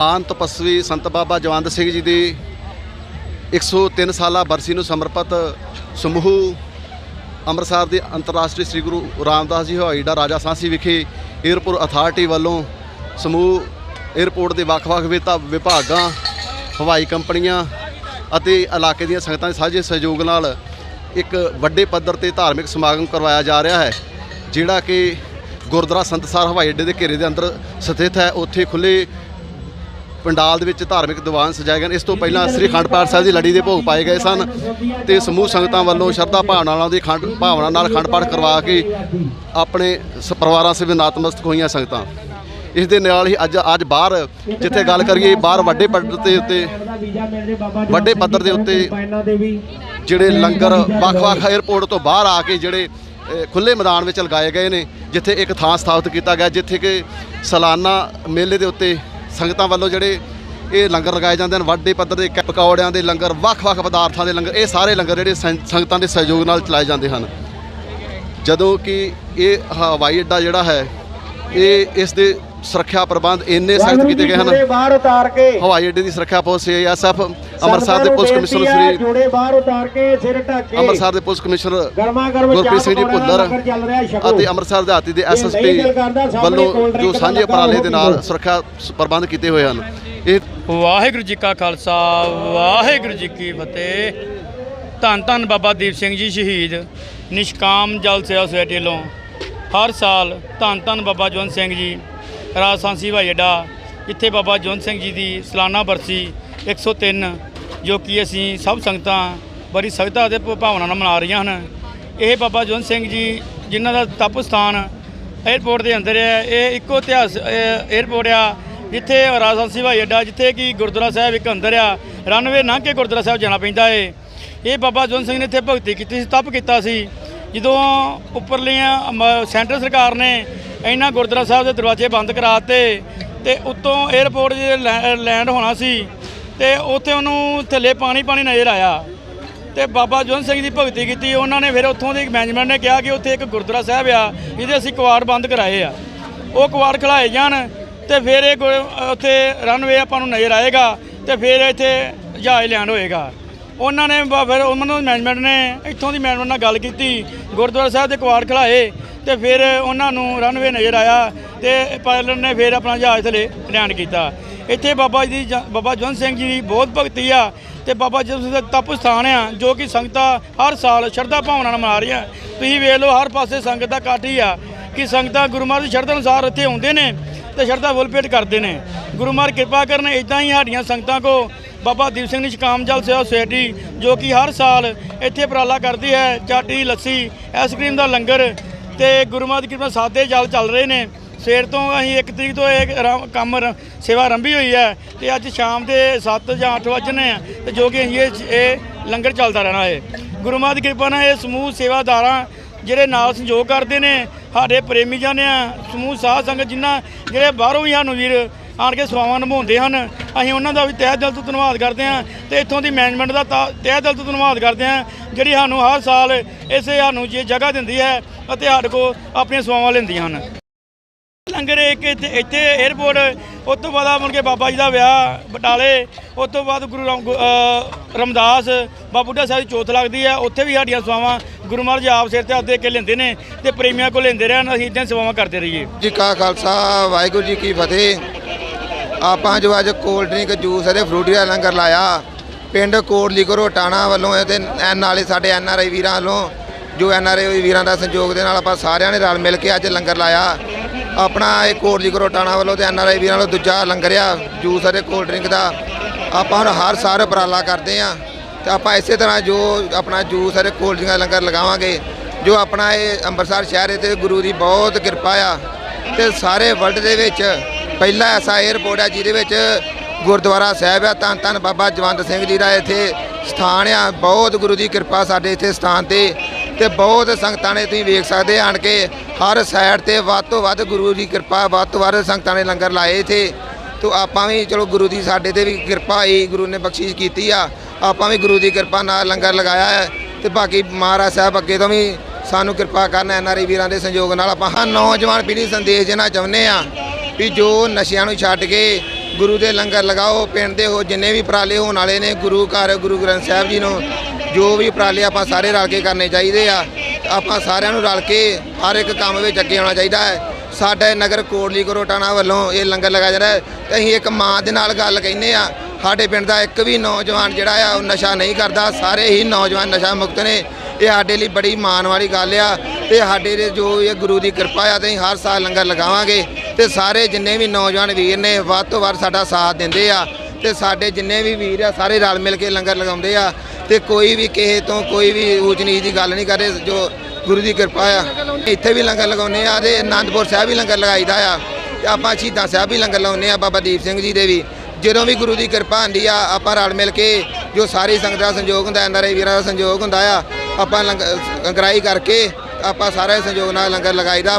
ਆਨ ਤਪਸਵੀ ਸੰਤ ਬਾਬਾ ਜਵੰਦ ਸਿੰਘ ਜੀ ਦੀ 103 ਸਾਲਾ ਬਰਸੀ ਨੂੰ ਸਮਰਪਿਤ ਸਮੂਹ ਅੰਮ੍ਰਿਤਸਰ ਦੇ ਅੰਤਰਰਾਸ਼ਟਰੀ ਸ੍ਰੀ ਗੁਰੂ ਰਾਮਦਾਸ ਜੀ ਹਵਾਈ ਅੱਡਾ ਰਾਜਾ ਸਾਂਸੀ ਵਿਖੇ 에ਅਰਪੋਰਟ ਅਥਾਰਟੀ ਵੱਲੋਂ ਸਮੂਹ 에ਅਰਪੋਰਟ ਦੇ ਵੱਖ-ਵੱਖ ਵਿਭਾ- ਵਿਭਾਗਾਂ, ਹਵਾਈ ਕੰਪਨੀਆਂ ਅਤੇ ਇਲਾਕੇ ਦੀਆਂ ਸੰਗਤਾਂ ਦੇ ਸਾਂਝੇ ਸਹਿਯੋਗ ਨਾਲ ਇੱਕ ਵੱਡੇ ਪੱਧਰ ਤੇ ਧਾਰਮਿਕ ਸਮਾਗਮ ਕਰਵਾਇਆ ਜਾ ਰਿਹਾ ਹੈ, ਜਿਹੜਾ ਕਿ ਗੁਰਦੁਆਰਾ ਸੰਤਸਾਰ ਹਵਾਈ ਅੱਡੇ ਦੇ ਘੇਰੇ ਦੇ ਅੰਦਰ ਸਥਿਤ ਹੈ। ਉੱਥੇ ਖੁੱਲੇ ਪੰਡਾਲ ਦੇ ਵਿੱਚ ਧਾਰਮਿਕ ਦੀਵਾਨ ਸਜਾਏ ਗਏ ਨੇ। ਇਸ ਤੋਂ ਪਹਿਲਾਂ ਸ੍ਰੀ ਖੰਡ ਪਾਠ ਸਾਹਿਬ ਦੀ ਲੜੀ ਦੇ ਭੋਗ ਪਾਏ ਗਏ ਸਨ ਤੇ ਸਮੂਹ ਸੰਗਤਾਂ ਵੱਲੋਂ ਸ਼ਰਧਾ ਭਾਵਨਾ ਨਾਲ ਦੀ ਖੰਡ ਭਾਵਨਾ ਨਾਲ ਖੰਡ ਪਾਠ ਕਰਵਾ ਕੇ ਆਪਣੇ ਸ- ਪਰਿਵਾਰਾਂ ਸੇ ਨਤਮਸਤਕ ਹੋਈਆਂ ਸੰਗਤਾਂ ਇਸ ਦੇ ਨਾਲ ਹੀ ਅੱਜ ਅੱਜ ਬਾਹਰ ਜਿੱਥੇ ਗੱਲ ਕਰੀਏ ਬਾਹਰ ਵੱਡੇ ਪੱਧਰ ਤੇ ਉੱਤੇ ਵੱਡੇ ਪੱਧਰ ਦੇ ਉੱਤੇ ਜਿਹੜੇ ਲੰਗਰ ਵੱਖ-ਵੱਖ 에ਅਰਪੋਰਟ ਤੋਂ ਬਾਹਰ ਆ ਕੇ ਜਿਹੜੇ ਅ, ਖੁੱਲੇ ਮੈਦਾਨ ਵਿੱਚ ਲਗਾਏ ਗਏ ਨੇ ਜਿੱਥੇ ਇੱਕ ਥਾਂ ਸਥਾਪਿਤ ਕੀਤਾ ਗਿਆ ਜਿੱਥੇ ਕਿ ਸਾਲਾਨਾ ਮੇਲੇ ਦੇ ਉੱਤੇ ਸੰਗਤਾਂ ਵੱਲੋਂ ਜਿਹੜੇ ਇਹ ਲੰਗਰ ਲਗਾਏ ਜਾਂਦੇ ਹਨ ਵੱਡੇ ਪੱਧਰ ਦੇ ਕ- ਪਕੌੜਿਆਂ ਦੇ ਲੰਗਰ, ਵੱਖ-ਵੱਖ ਪਦਾਰਥਾਂ ਦੇ ਲੰਗਰ, ਇਹ ਸਾਰੇ ਲੰਗਰ ਜਿਹੜੇ ਸੰਗਤਾਂ ਦੇ ਸਹਿਯੋਗ ਨਾਲ ਚਲਾਏ ਜਾਂਦੇ ਹਨ। ਜਦੋਂ ਕਿ ਇਹ ਹਵਾਈ ਅੱਡਾ ਜਿਹੜਾ ਹੈ, ਇਹ ਇਸ ਦੇ ਸੁਰੱਖਿਆ ਪ੍ਰਬੰਧ ਇੰਨੇ ਸਖਤ ਕੀਤੇ ਗਏ ਹਨ। ਬਾਹਰ ਉਤਾਰ ਕੇ। ਹਵਾਈ ਅੱਡੇ ਦੀ ਸੁਰੱਖਿਆ ਪੁਲਿਸ ਐਸਐਫ ਅੰਮ੍ਰਿਤਸਰ ਦੇ ਪੁਲਿਸ ਕਮਿਸ਼ਨਰ ਸ੍ਰੀ ਜੋੜੇ ਬਾਹਰ ਉਤਾਰ ਕੇ ਸਿਰ ਢੱਕ ਅੰਮ੍ਰਿਤਸਰ ਦੇ ਪੁਲਿਸ ਕਮਿਸ਼ਨਰ ਗਰਮਾ ਗਰਮ ਗੁਰਪ੍ਰੀਤ ਸਿੰਘ ਜੀ ਦਾ ਭੁੱਲਰ ਅਤੇ ਅੰਮ੍ਰਿਤਸਰ ਦੇ ਐਸਐਸਪੀ ਦਿਲ ਕਰਦਾ ਸਾਹਮਣੇ ਵੱਲੋਂ ਜੋ ਦਾ ਸਾਂਝੇ ਉਪਰਾਲੇ ਦੇ ਨਾਲ। ਸੁਰੱਖਿਆ ਪ੍ਰਬੰਧ ਕੀਤੇ ਹੋਏ ਹਨ। ਇਹ ਵਾਹਿਗੁਰੂ ਜੀ ਕਾ ਖਾਲਸਾ ਵਾਹਿਗੁਰੂ ਜੀ ਕੀ ਫਤਿਹ। ਧੰਨ ਧੰਨ ਬਾਬਾ ਦੀਪ ਸਿੰਘ ਜੀ ਸ਼ਹੀਦ ਨਿਸ਼ਕਾਮ ਜਲ ਸੇਵਾ ਸੁਸਾਇਟੀ ਵੱਲੋਂ ਹਰ ਸਾਲ ਧੰਨ ਧੰਨ ਬਾਬਾ ਜਵੰਤ ਸਿੰਘ ਜੀ ਰਾਜਸਾਂਸੀ ਹਵਾਈ ਅੱਡਾ। ਜਿੱਥੇ ਬਾਬਾ ਜਵੰਤ ਸਿੰਘ ਜੀ ਦੀ ਸਾਲਾਨਾ ਬਰਸੀ 103 ਜੋ ਕਿ ਅਸੀਂ ਸਭ ਸੰਗਤਾਂ ਬੜੀ ਸਖਤਾ ਅਤੇ ਭਾਵਨਾ ਨਾਲ ਮਨਾ ਰਹੀਆਂ ਹਨ। ਇਹ ਬਾਬਾ ਜਵੰਤ ਸਿੰਘ ਜੀ ਜਿਨ੍ਹਾਂ ਦਾ ਤਪ ਸਥਾਨ 에ਅਰਪੋਰਟ ਦੇ ਅੰਦਰ ਹੈ। ਇਹ ਇੱਕੋ ਇਤਿਹਾਸ, ਇਹ ਆ ਜਿੱਥੇ ਰਾਜਸਾਂਸੀ ਹਵਾਈ ਅੱਡਾ, ਜਿੱਥੇ ਕਿ ਗੁਰਦੁਆਰਾ ਸਾਹਿਬ ਇੱਕ ਅੰਦਰ ਆ। ਰਨਵੇ ਲੰਘ ਕੇ ਗੁਰਦੁਆਰਾ ਸਾਹਿਬ ਜਾਣਾ ਪੈਂਦਾ ਏ। ਇਹ ਬਾਬਾ ਜਵੰਤ ਸਿੰਘ ਨੇ ਇੱਥੇ ਭਗਤੀ ਕੀਤੀ ਸੀ, ਤਪ ਕੀਤਾ ਸੀ। ਜਦੋਂ ਉੱਪਰਲੀਆਂ ਸੈਂਟਰ ਸਰਕਾਰ ਨੇ ਇਹਨਾਂ ਗੁਰਦੁਆਰਾ ਸਾਹਿਬ ਦੇ ਦਰਵਾਜ਼ੇ ਬੰਦ ਕਰਾਤੇ ਤੇ ਉੱਤੋਂ 에ਅਰਪੋਰਟ ਜੇ ਲੈ- ਲੈਂਡ ਹੋਣਾ ਸੀ ਤੇ ਉੱਥੇ ਉਹਨੂੰ ਥੱਲੇ ਪਾਣੀ ਪਾਣੀ ਨਜ਼ਰ ਆਇਆ ਤੇ ਬਾਬਾ ਜਵੰਤ ਸਿੰਘ ਦੀ ਭਗਤੀ ਕੀਤੀ। ਉਹਨਾਂ ਨੇ ਫਿਰ ਉੱਥੋਂ ਦੀ ਮੈਨੇਜਮੈਂਟ ਨੇ ਕਿਹਾ ਕਿ ਉੱਥੇ ਇੱਕ ਗੁਰਦੁਆਰਾ ਸਾਹਿਬ ਆ, ਜਿਹਦੇ ਅਸੀਂ ਕਵਾੜ ਬੰਦ ਕਰਾਏ ਆ। ਉਹ ਕਵਾੜ ਖਲਾਏ ਜਾਣ ਤੇ ਫਿਰ ਇਹ ਗੁਰ- ਉੱਥੇ ਰਨਵੇ ਆਪਾਂ ਨੂੰ ਨਜ਼ਰ ਆਏਗਾ ਤੇ ਫਿਰ ਇੱਥੇ ਜਹਾਜ਼ ਲੈਂਡ ਹੋਏਗਾ। ਉਹਨਾਂ ਨੇ ਫਿਰ ਉਹਨਾਂ ਨੂੰ ਮੈਨੇਜਮੈਂਟ ਨੇ, ਇੱਥੋਂ ਦੀ ਮੈਨੇਜਮੈਂਟ ਨਾਲ ਗੱਲ ਕੀਤੀ। ਗੁਰਦੁਆਰਾ ਸਾਹਿਬ ਦੇ ਕਵਾੜ ਖਲਾਏ ਤੇ ਫਿਰ ਉਹਨਾਂ ਨੂੰ ਰਨਵੇ ਨਜ਼ਰ ਆਇਆ ਤੇ ਪਾਇਲਟ ਨੇ ਫਿਰ ਆਪਣਾ ਜਹਾਜ਼ ਥੱਲੇ ਲੈਂਡ ਕੀਤਾ। ਇੱਥੇ ਬਾਬਾ ਜੀ ਦੀ ਬਾਬਾ ਜਵੰਤ ਸਿੰਘ ਜੀ ਦੀ ਬਹੁਤ ਭਗਤੀ ਆ ਤੇ ਬਾਬਾ ਜੀ ਦਾ ਤਪ ਸਥਾਨ ਆ ਜੋ ਕਿ ਸੰਗਤਾਂ ਹਰ ਸਾਲ ਸ਼ਰਧਾ ਭਾਵਨਾ ਨਾਲ ਮਨਾ ਰਹੀਆਂ। ਤੁਸੀਂ ਵੇਖ ਲਓ ਹਰ ਪਾਸੇ ਸੰਗਤ ਦਾ ਇਕੱਠ ਹੀ ਆ ਕਿ ਸੰਗਤਾਂ ਗੁਰੂ ਮਹਾਰਾਜ ਦੀ ਸ਼ਰਧਾ ਅਨੁਸਾਰ ਇੱਥੇ ਆਉਂਦੇ ਨੇ ਤੇ ਸ਼ਰਧਾ ਫੁੱਲ ਭੇਟ ਕਰਦੇ ਨੇ। ਗੁਰੂ ਮਹਾਰਾਜ ਕਿਰਪਾ ਕਰਨ ਇਦਾਂ ਹੀ ਸਾਡੀਆਂ ਸੰਗਤਾਂ ਕੋ ਬਾਬਾ ਦੀਪ ਸਿੰਘ ਦੀ ਨਿਸ਼ਕਾਮ ਜਲ ਸੇਵਾ ਸੁਸਾਇਟੀ ਜੋ ਕਿ ਹਰ ਸਾਲ ਇੱਥੇ ਉਪਰਾਲਾ ਕਰਦੀ ਹੈ, ਚਾਟੀ, ਲੱਸੀ ਆਈਸਕ੍ਰੀਮ ਦਾ ਲੰਗਰ ਤੇ ਗੁਰੂ ਮਹਾਰਾਜ ਦੀ ਕਿਰਪਾ ਸਾਦੇ ਜਲ ਚੱਲ ਰਹੇ ਨੇ। ਸਵੇਰ ਤੋਂ ਅਸੀਂ 1 ਤਰੀਕ ਤੋਂ ਇਹ ਆਰਾਮ- ਕੰਮ ਰ- ਸੇਵਾ ਆਰੰਭੀ ਹੋਈ ਹੈ ਤੇ ਅੱਜ ਸ਼ਾਮ ਦੇ 7 ਜਾਂ 8 ਵਜੇ ਆ ਤੇ ਜੋ ਕਿ ਅਸੀਂ ਇਹ ਇਹ ਲੰਗਰ ਚੱਲਦਾ ਰਹਿਣਾ ਹੈ ਗੁਰੂ ਮਹਾਰਾਜ ਦੀ ਕਿਰਪਾ ਨਾਲ ਇਹ ਸਮੂਹ ਸੇਵਾਦਾਰਾਂ ਜਿਹੜੇ ਨਾਲ ਸੰਯੋਗ ਕਰਦੇ ਨੇ, ਸਾਡੇ ਪ੍ਰੇਮੀ ਜਨ ਆ, ਸਮੂਹ ਸਾਧ ਸੰਗਤ ਜਿਨ੍ਹਾਂ ਜਿਹੜੇ ਬਾਹਰੋਂ ਵੀ ਸਾਨੂੰ ਵੀਰ ਆਣ ਕੇ ਸੇਵਾਵਾਂ ਨਿਭਾਉਂਦੇ ਹਨ, ਅਸੀਂ ਉਹਨਾਂ ਦਾ ਵੀ ਤਹਿ ਦਿਲ ਤੋਂ ਧੰਨਵਾਦ ਕਰਦੇ ਹਾਂ ਤੇ ਇੱਥੋਂ ਦੀ ਮੈਨੇਜਮੈਂਟ ਦਾ ਤਾ- ਤਹਿ ਦਿਲ ਤੋਂ ਧੰਨਵਾਦ ਕਰਦੇ ਹਾਂ, ਜਿਹੜੀ ਸਾਨੂੰ ਹਰ ਸਾਲ ਇਸੇ ਸਾਨੂੰ ਜੇ ਜਗ੍ਹਾ ਦਿੰਦੀ ਹੈ ਅਤੇ ਸਾਡੇ ਕੋਲ ਆਪਣੀਆਂ ਸੇਵਾਵਾਂ ਲੈਂਦੀਆਂ ਹਨ। ਲੰਗਰ ਇੱਕ ਇੱਥੇ ਇੱਥੇ 에ਅਰਪੋਰਟ ਉਸ ਤੋਂ ਬਾਅਦ ਮੁੜ ਕੇ ਬਾਬਾ ਜੀ ਦਾ ਵਿਆਹ, ਬਟਾਲੇ, ਉਸ ਤੋਂ ਬਾਅਦ ਗੁਰੂ ਰਾਮ, ਗੁ- ਰਮਦਾਸ, ਬਾਬਾ ਬੁੱਢਾ ਸਾਹਿਬ ਦੀ ਚੌਥ ਲੱਗਦੀ ਹੈ, ਉੱਥੇ ਵੀ ਸਾਡੀਆਂ ਸੇਵਾਵਾਂ ਗੁਰੂ ਮਹਾਰਾਜ ਆਪ ਸਿਰ ਤੇ ਹੱਥ ਦੇ ਕੇ ਲੈਂਦੇ ਨੇ ਤੇ ਪ੍ਰੇਮੀਆਂ ਕੋਲ ਲੈਂਦੇ ਰਹਿਣ, ਅਸੀਂ ਇਦਾਂ ਸੇਵਾਵਾਂ ਕਰਦੇ ਰਹੀਏ। ਜੀ ਕਾ ਖਾਲਸਾ, ਵਾਹਿਗੁਰੂ ਜੀ ਕੀ ਫਤਿਹ। ਆਪਾਂ ਜੋ ਅੱਜ ਕੋਲਡ ਡਰਿੰਕ ਜੂਸ ਅਤੇ ਫਰੂਟੀ ਦਾ ਲੰਗਰ ਲਾਇਆ, ਪਿੰਡ ਕੋਟਲੀ ਘਰੋ ਟਾਣਾ ਵੱਲੋਂ ਇਹ ਤੇ ਐਨ ਨਾਲੇ ਸਾਡੇ ਐਨ ਆਰ ਆਈ ਵੀਰਾਂ ਵੱਲੋਂ ਜੋ ਐਨ ਆਰ ਆਈ ਵੀਰਾਂ ਦਾ ਸੰਯੋਗ ਦੇ ਨਾਲ ਆਪਾਂ ਸਾਰਿਆਂ ਨੇ ਰਲ ਮਿਲ ਕੇ ਅੱਜ ਲੰਗਰ ਲਾਇਆ। ਆਪਣਾ ਇਹ ਕੋਟਲੀ ਘਰੋ ਟਾਣਾ ਵੱਲੋਂ ਤੇ ਐਨ ਆਰ ਆਈ ਵੀਰਾਂ ਵੱਲੋਂ ਦੂਜਾ ਲੰਗਰ ਆ, ਜੂਸ ਅਤੇ ਕੋਲਡ ਡਰਿੰਕ ਦਾ। ਆਪਾਂ ਹੁਣ ਹਰ ਸਾਲ ਉਪਰਾਲਾ ਕਰਦੇ ਆ ਤੇ ਆਪਾਂ ਇਸੇ ਤਰ੍ਹਾਂ ਜੋ ਆਪਣਾ ਜੂਸ ਅਤੇ ਕੋਲਡ ਡਰਿੰਕ ਦਾ ਲੰਗਰ ਲਗਾਵਾਂਗੇ, ਜੋ ਆਪਣਾ ਇਹ ਅੰਮ੍ਰਿਤਸਰ ਸ਼ਹਿਰ ਤੇ ਗੁਰੂ ਦੀ ਬਹੁਤ ਕਿਰਪਾ ਆ ਤੇ ਸਾਰੇ ਵਰਲਡ ਦੇ ਵਿੱਚ ਪਹਿਲਾ ਐਸਾ 에ਅਰਪੋਰਟ ਆ ਜਿਹਦੇ ਵਿੱਚ ਗੁਰਦੁਆਰਾ ਸਾਹਿਬ ਆ। ਧੰਨ ਧੰਨ ਬਾਬਾ ਜਵੰਤ ਸਿੰਘ ਜੀ ਦਾ ਇੱਥੇ ਸਥਾਨ ਆ। ਬਹੁਤ ਗੁਰੂ ਦੀ ਕਿਰਪਾ ਸਾਡੇ ਇੱਥੇ ਸਥਾਨ ਤੇ ਤੇ ਬਹੁਤ ਸੰਗਤਾਂ ਨੇ ਤੁਸੀਂ ਵੇਖ ਸਕਦੇ ਆਣ ਕੇ ਹਰ ਸਾਈਡ ਤੇ ਵੱਧ ਤੋਂ ਵੱਧ ਗੁਰੂ ਦੀ ਕਿਰਪਾ, ਵੱਧ ਤੋਂ ਵੱਧ ਸੰਗਤਾਂ ਨੇ ਲੰਗਰ ਲਾਏ ਇੱਥੇ। ਤੋ ਆਪਾਂ ਵੀ ਚਲੋ ਗੁਰੂ ਦੀ ਸਾਡੇ ਤੇ ਵੀ ਕਿਰਪਾ ਆਈ, ਗੁਰੂ ਨੇ ਬਖਸ਼ਿਸ਼ ਕੀਤੀ ਆ। ਆਪਾਂ ਵੀ ਗੁਰੂ ਦੀ ਕਿਰਪਾ ਨਾਲ ਲੰਗਰ ਲਗਾਇਆ ਹੈ ਤੇ ਬਾਕੀ ਮਹਾਰਾਜ ਸਾਹਿਬ ਅੱਗੇ ਤੋਂ ਵੀ ਸਾਨੂੰ ਕਿਰਪਾ ਕਰਨ ਐਨਆਰਆਈ ਵੀਰਾਂ ਦੇ ਸੰਯੋਗ ਨਾਲ ਆਪਾਂ ਹਾਂ ਨੌਜਵਾਨ ਪੀੜ੍ਹੀ ਸੰਦੇਸ਼ ਦੇਣਾ ਚਾਹੁੰਦੇ ਆ ਵੀ ਜੋ ਨਸ਼ਿਆਂ ਨੂੰ ਛੱਡ ਕੇ ਗੁਰੂ ਦੇ ਲੰਗਰ ਲਗਾਓ, ਪਿੰਡ ਦੇ ਹੋ, ਜਿੰਨੇ ਵੀ ਪਰਾਲੇ ਹੋਣ ਵਾਲੇ ਨੇ, ਗੁਰੂ ਘਰ, ਗੁਰੂ ਗ੍ਰੰਥ ਸਾਹਿਬ ਜੀ ਨੂੰ ਜੋ ਵੀ ਉਪਰਾਲੇ ਆਪਾਂ ਸਾਰੇ ਰਲ ਕੇ ਕਰਨੇ ਚਾਹੀਦੇ ਆ, ਆਪਾਂ ਸਾਰਿਆਂ ਨੂੰ ਰਲ ਕੇ ਹਰ ਇੱਕ ਕੰਮ ਵਿੱਚ ਅੱਗੇ ਆਉਣਾ ਚਾਹੀਦਾ ਹੈ। ਸਾਡੇ ਨਗਰ ਕੋਟਲੀ ਕਰੋਟਾਣਾ ਵੱਲੋਂ ਇਹ ਲੰਗਰ ਲਗਾਇਆ ਜਾ ਰਿਹਾ ਹੈ। ਤੇ ਅਸੀਂ ਇੱਕ ਮਾਂ ਦੇ ਨਾਲ ਗੱਲ ਕਹਿੰਦੇ ਆ, ਸਾਡੇ ਪਿੰਡ ਦਾ ਇੱਕ ਵੀ ਨੌਜਵਾਨ ਜਿਹੜਾ ਆ, ਉਹ ਨਸ਼ਾ ਨਹੀਂ ਕਰਦਾ, ਸਾਰੇ ਹੀ ਨੌਜਵਾਨ ਨਸ਼ਾ ਮੁਕਤ ਨੇ। ਇਹ ਸਾਡੇ ਲਈ ਬੜੀ ਮਾਣ ਵਾਲੀ ਗੱਲ ਆ ਤੇ ਸਾਡੇ ਦੇ ਜੋ ਇਹ ਗੁਰੂ ਦੀ ਕਿਰਪਾ ਆ, ਤੇ ਅਸੀਂ ਹਰ ਸਾਲ ਲੰਗਰ ਲਗਾਵਾਂਗੇ। ਤੇ ਸਾਰੇ ਜਿੰਨੇ ਵੀ ਨੌਜਵਾਨ ਵੀਰ ਨੇ, ਵੱਧ ਤੋਂ ਵੱਧ ਸਾਡਾ ਸਾਥ ਦਿੰਦੇ ਆ। ਤੇ ਸਾਡੇ ਜਿੰਨੇ ਵੀ ਵੀਰ ਆ, ਸਾਰੇ ਰਲ ਮਿਲ ਕੇ ਲੰਗਰ ਲਗਾਉਂਦੇ ਆ। ਤੇ ਕੋਈ ਵੀ ਕਿਸੇ ਤੋਂ ਕੋਈ ਵੀ ਊਚ ਨੀਚ ਦੀ ਗੱਲ ਨਹੀਂ ਕਰੇ, ਜੋ ਗੁਰੂ ਦੀ ਕਿਰਪਾ ਆ। ਇੱਥੇ ਵੀ ਲੰਗਰ ਲਗਾਉਂਦੇ ਆ ਤੇ ਆਨੰਦਪੁਰ ਸਾਹਿਬ ਵੀ ਲੰਗਰ ਲਗਾਈਦਾ ਆ। ਤੇ ਆਪਾਂ ਸ਼ਹੀਦਾਂ ਸਾਹਿਬ ਵੀ ਲੰਗਰ ਲਾਉਂਦੇ ਆ, ਬਾਬਾ ਦੀਪ ਸਿੰਘ ਜੀ ਦੇ ਵੀ। ਜਦੋਂ ਵੀ ਗੁਰੂ ਦੀ ਕਿਰਪਾ ਹੁੰਦੀ ਆ, ਆਪਾਂ ਰਲ ਮਿਲ ਕੇ ਜੋ ਸਾਰੀ ਸੰਗਤ ਦਾ ਸੰਯੋਗ ਹੁੰਦਾ ਐਨਆਰਆਈ ਵੀਰਾਂ ਦਾ ਸੰਯੋਗ ਹੁੰਦਾ ਆ, ਆਪਾਂ ਲੰਗਰ ਗਰਾਈ ਕਰਕੇ ਆਪਾਂ ਸਾਰੇ ਸੰਯੋਗ ਨਾਲ ਲੰਗਰ ਲਗਾਈਦਾ।